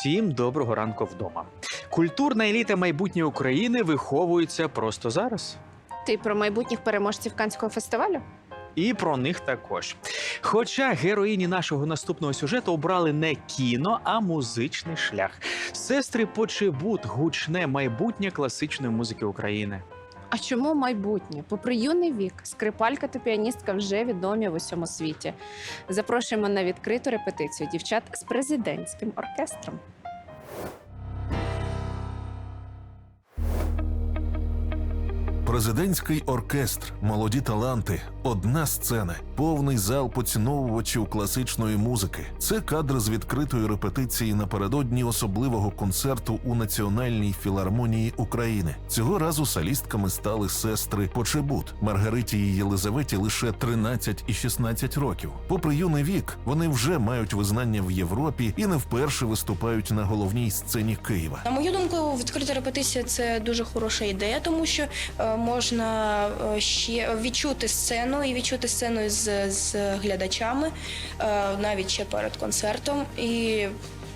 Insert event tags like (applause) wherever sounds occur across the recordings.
Усім доброго ранку вдома. Культурна еліта майбутньої України виховується просто зараз. Ти про майбутніх переможців Канського фестивалю? І про них також. Хоча героїні нашого наступного сюжету обрали не кіно, а музичний шлях. Сестри Почебут гучне майбутнє класичної музики України. А чому майбутнє? Попри юний вік, скрипалька та піаністка вже відомі в усьому світі. Запрошуємо на відкриту репетицію дівчат з президентським оркестром. Президентський оркестр, молоді таланти, одна сцена, повний зал поціновувачів класичної музики. Це кадр з відкритої репетиції напередодні особливого концерту у Національній філармонії України. Цього разу солістками стали сестри Почебут. Маргариті і Єлизаветі лише 13 і 16 років. Попри юний вік, вони вже мають визнання в Європі і не вперше виступають на головній сцені Києва. На мою думку, відкрита репетиція це дуже хороша ідея, тому що е, можна е, ще відчути сцену і відчути сцену з, з глядачами е, навіть ще перед концертом. І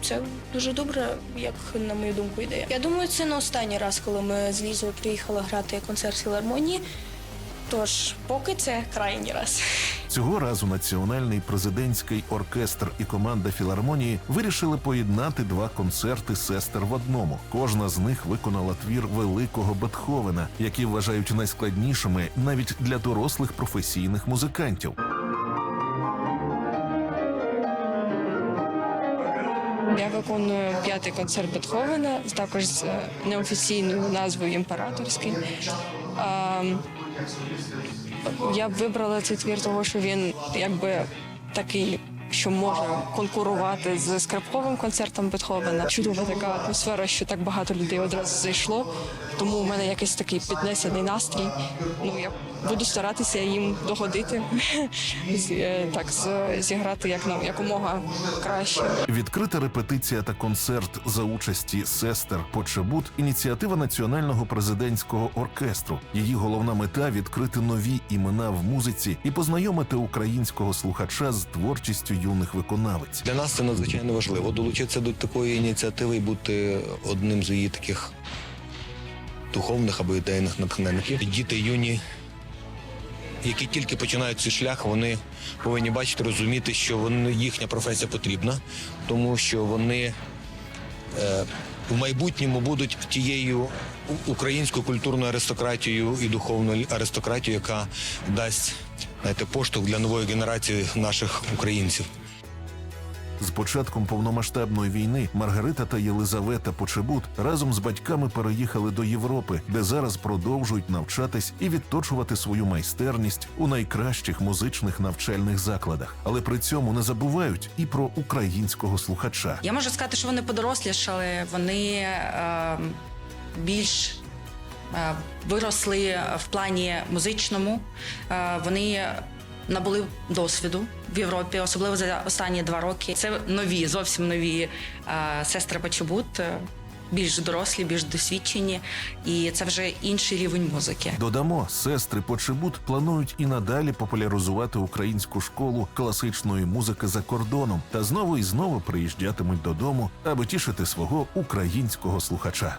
це дуже добре, як на мою думку, ідея. Я думаю, це не останній раз, коли ми з Лізою приїхали грати концерт філармонії. Тож, поки це крайній раз. Цього разу національний президентський оркестр і команда філармонії вирішили поєднати два концерти сестер в одному. Кожна з них виконала твір великого Бетховена, які вважають найскладнішими навіть для дорослих професійних музикантів. Я виконую п'ятий концерт Бетховена, також з е, неофіційною назвою імператорський. Я б вибрала цей твір, тому що він якби такий. Що може конкурувати з скрипковим концертом Бетховена. Чудова така атмосфера, що так багато людей одразу зайшло. Тому у мене якийсь такий піднесений настрій. Ну я буду старатися їм догодити, (laughs) е, так зіграти як ну, якомога краще. Відкрита репетиція та концерт за участі сестер Почебут ініціатива національного президентського оркестру. Її головна мета відкрити нові імена в музиці і познайомити українського слухача з творчістю юних виконавиць. Для нас це надзвичайно важливо долучитися до такої ініціативи і бути одним з її таких духовних або ідейних натхненників. Діти юні, які тільки починають цей шлях, вони повинні бачити, розуміти, що вони, їхня професія потрібна, тому що вони е, в майбутньому будуть тією українською культурною аристократією і духовною аристократією, яка дасть знаєте, поштовх для нової генерації наших українців. З початком повномасштабної війни Маргарита та Єлизавета Почебут разом з батьками переїхали до Європи, де зараз продовжують навчатись і відточувати свою майстерність у найкращих музичних навчальних закладах, але при цьому не забувають і про українського слухача. Я можу сказати, що вони подорослішали, вони е, більш виросли в плані музичному. Е, вони набули досвіду в Європі, особливо за останні два роки. Це нові, зовсім нові е, сестри Почебут, е, більш дорослі, більш досвідчені, і це вже інший рівень музики. Додамо, сестри Почебут планують і надалі популяризувати українську школу класичної музики за кордоном та знову і знову приїжджатимуть додому, аби тішити свого українського слухача.